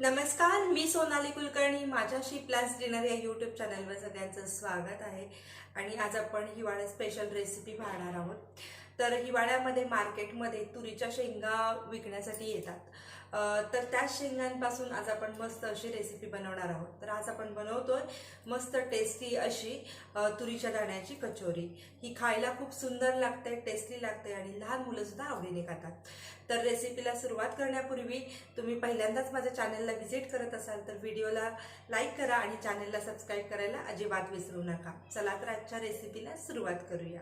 नमस्कार मी सोनाली कुलकर्णी. माझ्याशी plus dinner या यूट्यूब चॅनलवर सगळ्यांचं स्वागत आहे. आणि आज आपण हिवाळ्यात स्पेशल रेसिपी पाहणार आहोत. तर हिवाळ्यामध्ये मार्केटमध्ये तुरीच्या शेंगा विकण्यासाठी येतात. तर त्या शेंगांपासून आज आपण मस्त अशी रेसिपी बनवणार आहोत. तर आज आपण बनवतोय मस्त टेस्टी अशी तुरीच्या दाण्याची कचोरी. ही खायला खूप सुंदर लागते टेस्टी लागते आणि लहान मुलंसुद्धा आवडीने खातात. तर रेसिपीला सुरुवात करण्यापूर्वी तुम्ही पहिल्यांदाच माझ्या चॅनलला व्हिजिट करत असाल तर व्हिडिओला लाईक करा आणि चॅनलला सबस्क्राईब करायला अजिबात विसरू नका. चला तर आजच्या रेसिपीला सुरुवात करूया.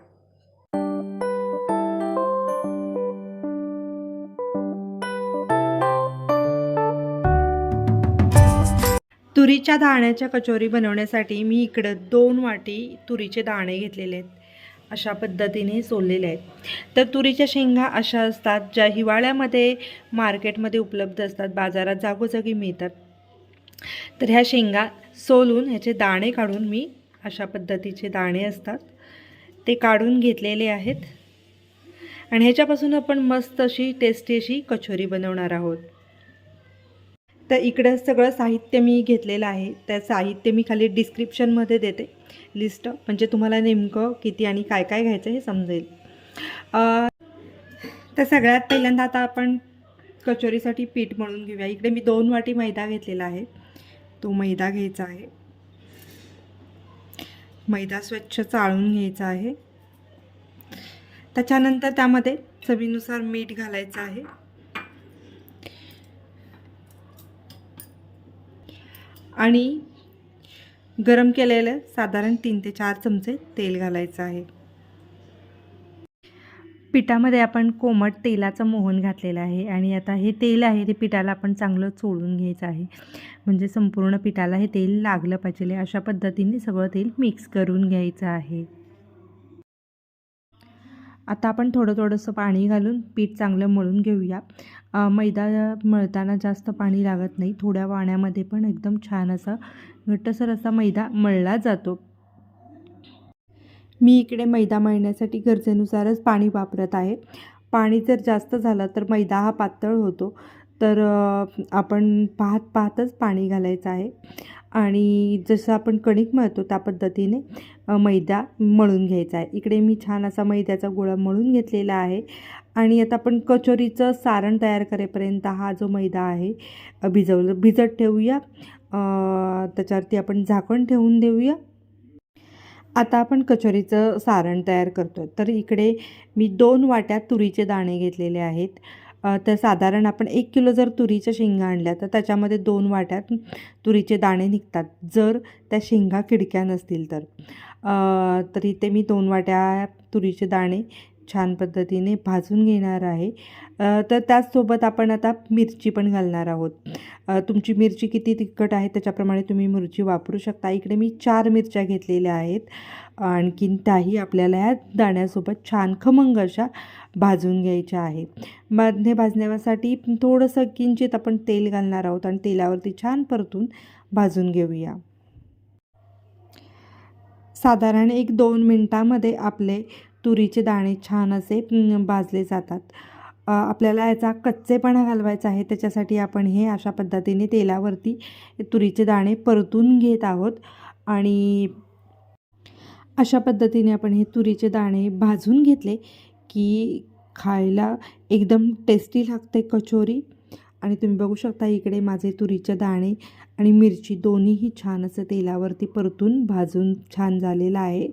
तुरीच्या दाण्याच्या कचोरी बनवण्यासाठी मी इकडं दोन वाटी तुरीचे दाणे घेतलेले आहेत. अशा पद्धतीने सोललेले आहेत. तर तुरीच्या शेंगा अशा असतात ज्या हिवाळ्यामध्ये मार्केटमध्ये उपलब्ध असतात बाजारात जागोजागी मिळतात. तर ह्या शेंगा सोलून ह्याचे दाणे काढून मी अशा पद्धतीचे दाणे असतात ते काढून घेतलेले आहेत. आणि ह्याच्यापासून आपण मस्त अशी टेस्टी अशी कचोरी बनवणार आहोत. तर इकडं सगळं साहित्य मी घेतलेलं आहे. त्या साहित्य मी खाली डिस्क्रिप्शनमध्ये देते. लिस्ट म्हणजे तुम्हाला नेमकं किती आणि काय काय घ्यायचं हे समजेल. तर सगळ्यात पहिल्यांदा आता आपण कचोरीसाठी पीठ म्हणून घेऊया. इकडे मी दोन वाटी मैदा घेतलेला आहे. तो मैदा घ्यायचा आहे. मैदा स्वच्छ चाळून घ्यायचा आहे. त्याच्यानंतर त्यामध्ये चवीनुसार मीठ घालायचं आहे. आणि गरम केलेलं साधारण तीन ते चार चमचे तेल घालायचं आहे. पिठामध्ये आपण कोमट तेलाचं मोहन घातलेलं आहे आणि आता हे तेल आहे ते पिठाला आपण चांगलं चोळून घ्यायचं आहे. म्हणजे संपूर्ण पिठाला हे तेल लागलं पाहिजे. अशा पद्धतीने सगळं तेल मिक्स करून घ्यायचं आहे. आता आपण थोडं थोडंसं पाणी घालून पीठ चांगलं मळून घेऊया. मैदा मळताना जास्त पाणी लागत नाही. थोड्या पाण्यामध्ये पण एकदम छान असा घट्टसर असा मैदा मळला जातो. मी इकडे मैदा मळण्यासाठी गरजेनुसारच पाणी वापरत आहे. पाणी जर जास्त झालं तर मैदा हा पातळ होतो. तर आपण पाहत पाहतच पाणी घालायचं आहे. आणि जसं आपण कणिक मळतो त्या पद्धतीने मैदा मळून घ्यायचा आहे. इकडे मी छान असा मैद्याचा गोळा मळून घेतलेला आहे. आणि आता आपण कचोरीचं सारण तयार करेपर्यंत हा जो मैदा आहे भिजवलं भिजत ठेवूया. त्याच्यावरती आपण झाकण ठेवून देऊया. आता आपण कचोरीचं सारण तयार करतो आहे तर इकडे मी दोन वाट्या तुरीचे दाणे घेतलेले आहेत. तर साधारण आपण एक किलो जर तुरीच्या शेंगा आणल्या तर त्याच्यामध्ये दोन वाट्यात तुरीचे दाणे निघतात जर त्या शेंगा खिडक्या नसतील तर. तर इथे मी दोन वाट्या तुरीचे दाणे छान पद्धतीने भाजून घेणार आहे. तर त्याचसोबत आपण आता मिरची पण घालणार आहोत. तुमची मिरची किती तिखट आहे त्याच्याप्रमाणे तुम्ही मिरची वापरू शकता. इकडे मी चार मिरच्या घेतलेल्या आहेत. आणखीन त्याही आपल्याला ह्या दाण्यासोबत छान खमंग अशा भाजून घ्यायच्या आहेत. मध्ये भाजण्यासाठी थोडंसं किंचित आपण तेल घालणार आहोत आणि तेलावरती छान परतून भाजून घेऊया. साधारण एक दोन मिनटामध्ये आपले तुरीचे दाणे छान असे भाजले जातात. आपल्याला याचा कच्चेपणा घालवायचा आहे त्याच्यासाठी आपण हे अशा पद्धतीने तेलावरती तुरीचे दाणे परतून घेत आहोत. आणि अशा पद्धतीने आपण हे तुरीचे दाणे भाजून घेतले की खायला एकदम टेस्टी लागते कचोरी. आणि तुम्ही बघू शकता इकडे माझे तुरीचे दाणे आणि मिरची दोन्हीही छान असं तेलावरती परतून भाजून छान झालेलं आहे.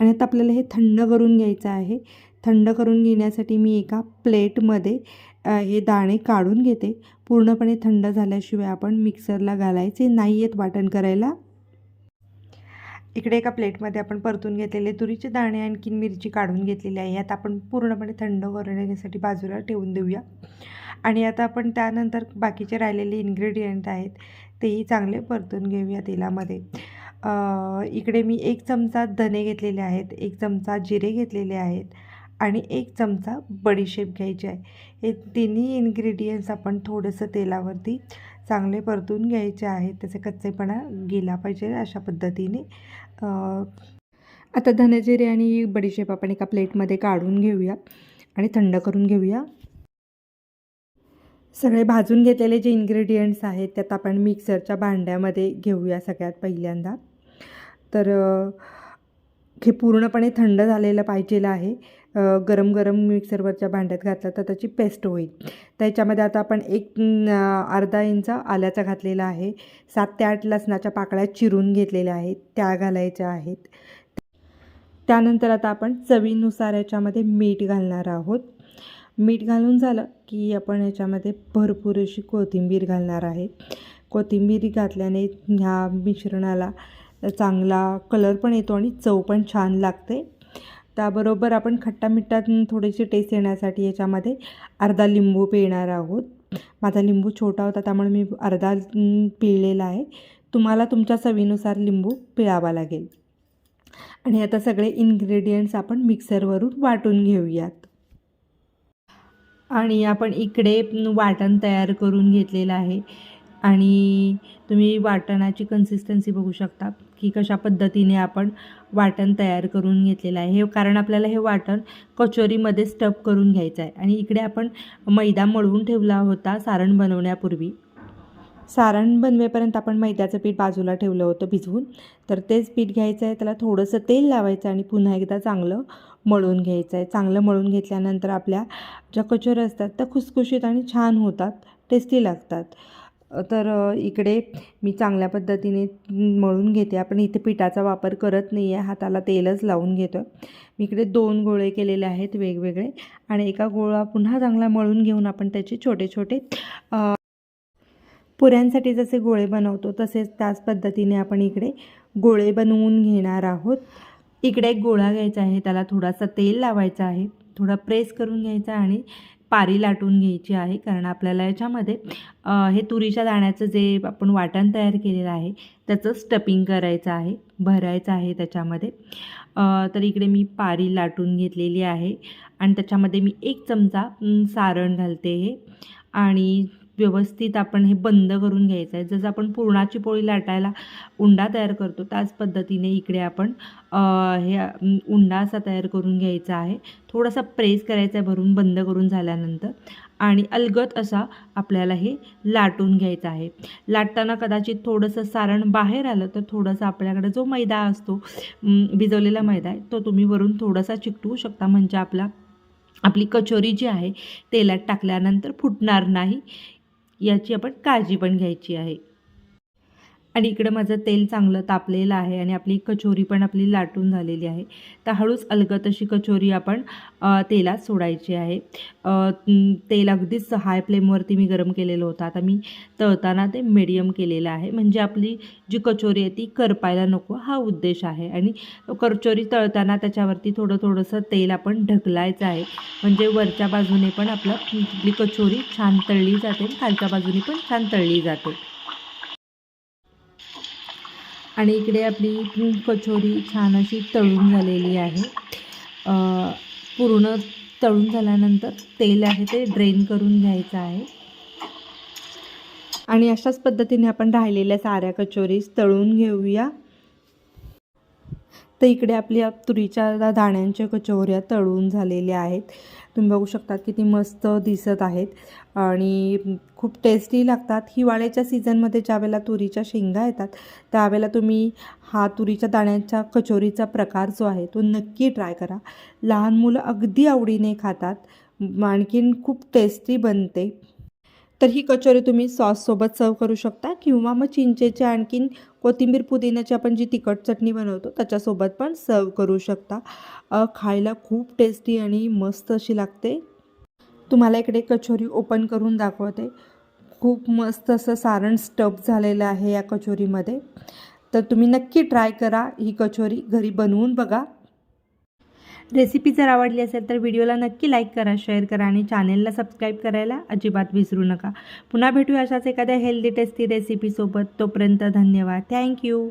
आणि आता आपल्याला हे थंड करून घ्यायचं आहे. थंड करून घेण्यासाठी मी एका प्लेटमध्ये हे दाणे काढून घेते. पूर्णपणे थंड झाल्याशिवाय आपण मिक्सरला घालायचे नाही आहेत वाटण करायला. इकडे एका प्लेटमध्ये आपण परतून घेतलेले तुरीचे दाणे आणखीन मिरची काढून घेतलेली आहे. आता आपण पूर्णपणे थंड करण्यासाठी बाजूला ठेवून देऊया. आणि आता आपण त्यानंतर बाकीचे राहिलेले इन्ग्रेडियंट आहेत तेही चांगले परतून घेऊया तेलामध्ये. इकडे मी एक चमचा धने घेतलेले आहेत एक चमचा जिरे घेतलेले आहेत आणि एक चमचा बडीशेप घ्यायची आहे. हे तिन्ही इन्ग्रेडियंट्स आपण थोडंसं तेलावरती चांगले परतून घ्यायचे आहेत. त्याचे कच्चेपणा गेला पाहिजे अशा पद्धतीने. आता आता धनेजिरे आणि बडीशेप आपण एका प्लेटमध्ये काढून घेऊया आणि थंड करून घेऊया. सगळे भाजून घेतलेले जे इन्ग्रेडियंट्स आहेत त्यात आपण मिक्सरच्या भांड्यामध्ये घेऊया सगळ्यात पहिल्यांदा. तर हे पूर्णपणे थंड झालेलं पाहिजेलं आहे. गरम गरम मिक्सरवरच्या भांड्यात घातलं तर त्याची पेस्ट होईल. त्याच्यामध्ये आता आपण एक अर्धा इंच आल्याचा घातलेला आहे. सात ते आठ लसणाच्या पाकळ्या चिरून घेतलेल्या आहेत. त्या घालायच्या आहेत. त्यानंतर आता आपण चवीनुसार याच्यामध्ये मीठ घालणार आहोत. मीठ घालून झालं की आपण याच्यामध्ये भरपूर अशी कोथिंबीर घालणार आहे. कोथिंबीर घातल्याने ह्या मिश्रणाला चांगला कलर पण येतो आणि चव पण छान लागते. त्याबरोबर आपण खट्टा मिठात थोडीशी टेस्ट येण्यासाठी याच्यामध्ये अर्धा लिंबू पिळणार आहोत. माझा लिंबू छोटा होता त्यामुळे मी अर्धा पिळलेला आहे. तुम्हाला तुमच्या चवीनुसार लिंबू पिळावा लागेल. आणि आता सगळे इन्ग्रेडियंट्स आपण मिक्सरवरून वाटून घेऊयात. आणि आपण इकडे वाटण तयार करून घेतलेलं आहे. आणि तुम्ही वाटणाची कन्सिस्टन्सी बघू शकता. की कशा पद्धतीने आपण वाटण तयार करून घेतलेलं आहे. हे कारण आपल्याला हे वाटण कचोरीमध्ये स्टफ करून घ्यायचं आहे. आणि इकडे आपण मैदा मळवून ठेवला होता सारण बनवण्यापूर्वी. सारण बनवेपर्यंत आपण मैद्याचं पीठ बाजूला ठेवलं होतं भिजवून. तर तेच पीठ घ्यायचं आहे. त्याला थोडंसं तेल लावायचं आणि पुन्हा एकदा चांगलं मळून घ्यायचं आहे. चांगलं मळून घेतल्यानंतर आपल्या ज्या कचोऱ्या असतात त्या खुसखुशीत आणि छान होतात टेस्टी लागतात. तर इकडे मी चांगल्या पद्धतीने मळून घेते. आपण इथे पिठाचा वापर करत नाही आहे हाताला तेलच लावून घेतो आहे मी इकडे दोन गोळे केलेले आहेत वेगवेगळे आणि एका गोळा पुन्हा चांगला मळून घेऊन आपण त्याचे छोटे छोटे पुऱ्यांसाठी जसे गोळे बनवतो तसेच त्याच पद्धतीने आपण इकडे गोळे बनवून घेणार आहोत. इकडे एक गोळा घ्यायचा आहे. त्याला थोडासा तेल लावायचा आहे. थोडा प्रेस करून घ्यायचा आणि पारी लाटून घ्यायची आहे. कारण आपल्याला याच्यामध्ये हे तुरीच्या दाण्याचं जे आपण वाटण तयार केलेलं आहे त्याचं स्टपिंग करायचं आहे भरायचं आहे त्याच्यामध्ये. तर इकडे मी पारी लाटून घेतलेली आहे. आणि त्याच्यामध्ये मी एक चमचा सारण घालते हे. आणि व्यवस्थित आपण हे बंद करून घ्यायचं आहे. जसं आपण पुरणाची पोळी लाटायला उंडा तयार करतो त्याच पद्धतीने इकडे आपण हे उंडा असा तयार करून घ्यायचा आहे. थोडासा प्रेस करायचा आहे भरून बंद करून झाल्यानंतर. आणि अलगद असा आपल्याला हे लाटून घ्यायचं आहे. लाटताना कदाचित थोडंसं सारण बाहेर आलं तर थोडंसं आपल्याकडे जो मैदा असतो भिजवलेला मैदा आहे तो तुम्ही वरून थोडासा चिकटवू शकता. म्हणजे आपला आपली कचोरी जी आहे तेलात टाकल्यानंतर फुटणार नाही. याची आपण काळजी पण घ्यायची आहे. आणि इकडं माझं तेल चांगलं तापलेलं आहे आणि आपली कचोरी पण आपली लाटून झालेली आहे. तर हळूच अलगत अशी कचोरी आपण तेलात सोडायची आहे. तेल अगदीच हाय फ्लेमवरती मी गरम केलेलं होतं. आता मी तळताना ते मिडियम केलेलं आहे. म्हणजे आपली जी कचोरी आहे ती करपायला नको हा उद्देश आहे. आणि कचोरी तळताना त्याच्यावरती थोडं थोडंसं तेल आपण ढकलायचं आहे. म्हणजे वरच्या बाजूने पण आपलं कचोरी छान तळली जाते आणि खालच्या बाजूने पण छान तळली जाते. आणि इकडे आपली कचोरी छान अशी तळून झालेली आहे. पूर्ण तळून झाल्यानंतर तेल आहे ते ड्रेन करून घ्यायचं आहे. आणि अशाच पद्धतीने आपण राहिलेल्या साऱ्या कचोरीज तळून घेऊया. तर इकडे आपल्या तुरीच्या दाण्यांच्या कचोऱ्या तळून झालेल्या आहेत. तुम्ही बघू शकता किती मस्त दिसत आहेत. आणि खूप टेस्टी लागतात. हिवाळ्याच्या सीझनमध्ये ज्यावेळेला तुरीच्या शेंगा येतात त्यावेळेला तुम्ही हा तुरीच्या दाण्यांच्या कचोरीचा प्रकार जो आहे तो नक्की ट्राय करा. लहान मुलं अगदी आवडीने खातात. आणखीन खूप टेस्टी बनते. तर ही कचोरी तुम्ही सॉससोबत सर्व करू शकता किंवा मग चिंचेची आणखीन कोथिंबीर पुदिन्याची आपण जी तिखट चटणी बनवतो त्याच्यासोबत पण सर्व करू शकता. खायला खूप टेस्टी आणि मस्त अशी लागते. तुम्हाला इकडे कचोरी ओपन करून दाखवते. खूप मस्त असं सारण स्टफ झालेलं आहे या कचोरीमध्ये. तर तुम्ही नक्की ट्राय करा ही कचोरी. घरी बनवून बघा. रेसिपी जर आवडली असेल तर व्हिडिओला नक्की लाईक करा शेअर करा आणि चॅनेलला सबस्क्राईब करायला अजिबात विसरू नका. पुन्हा भेटू अशाच एखाद्या हेल्दी टेस्टी रेसिपीसोबत तोपर्यंत धन्यवाद. थँक्यू